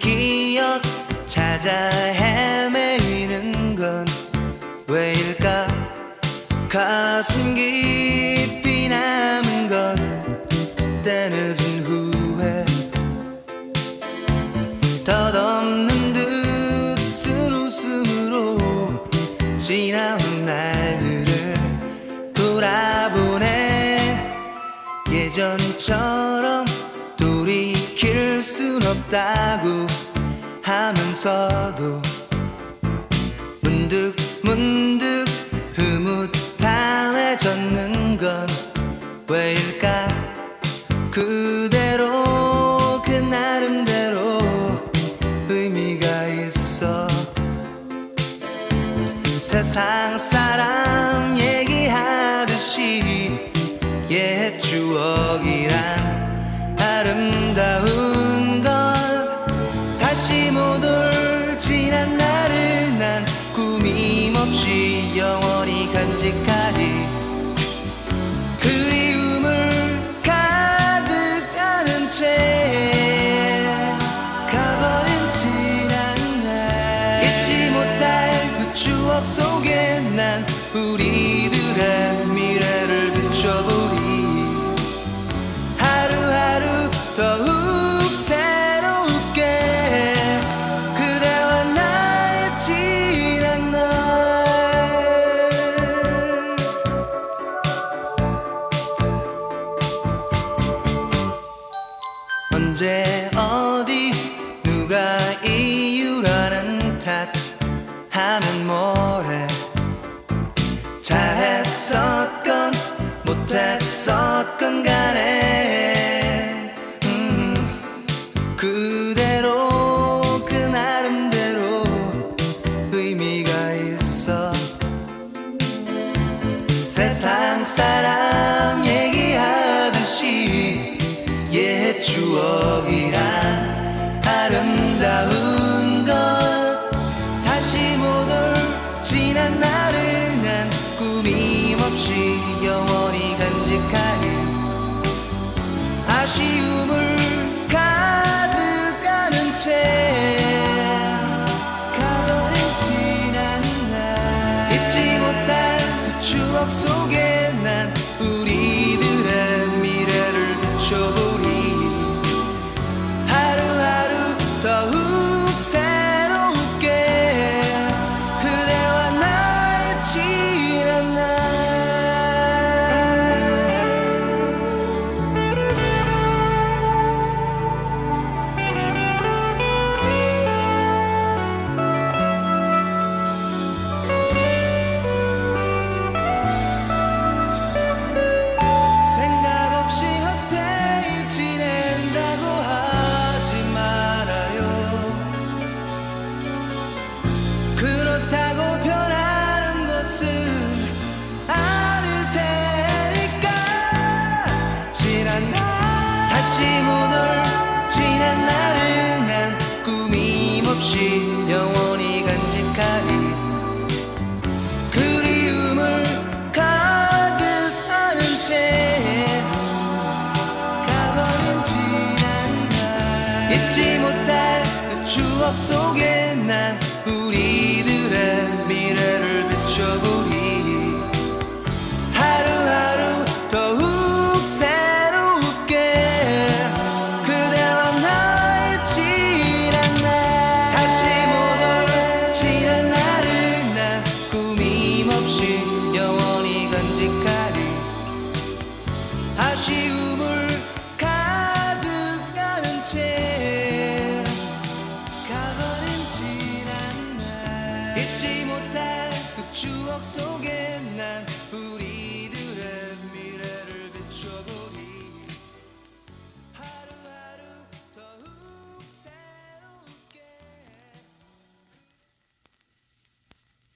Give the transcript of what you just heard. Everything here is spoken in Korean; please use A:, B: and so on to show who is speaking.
A: 기억 찾아 헤매이는 건 왜일까? 가슴 깊이 남은 건 때늦은 후회. 덧없는 듯쓴 웃음으로 지나온 날들을 돌아보네 예전처럼 없다고 하면서도 문득 문득 흐뭇함해졌는 건 왜일까? 그대로 그 나름대로 의미가 있어. 세상 사람 얘기하듯이 옛 추억이란 간직하리 그리움을 가득 안은 채 가버린 지난 날 잊지 못할 그 추억 속에 난 우리 못했었건 간에 음, 그대로 그 나름대로 의미가 있어. 세상 사람 얘기하듯이 옛 추억이란 아름 아쉬 그추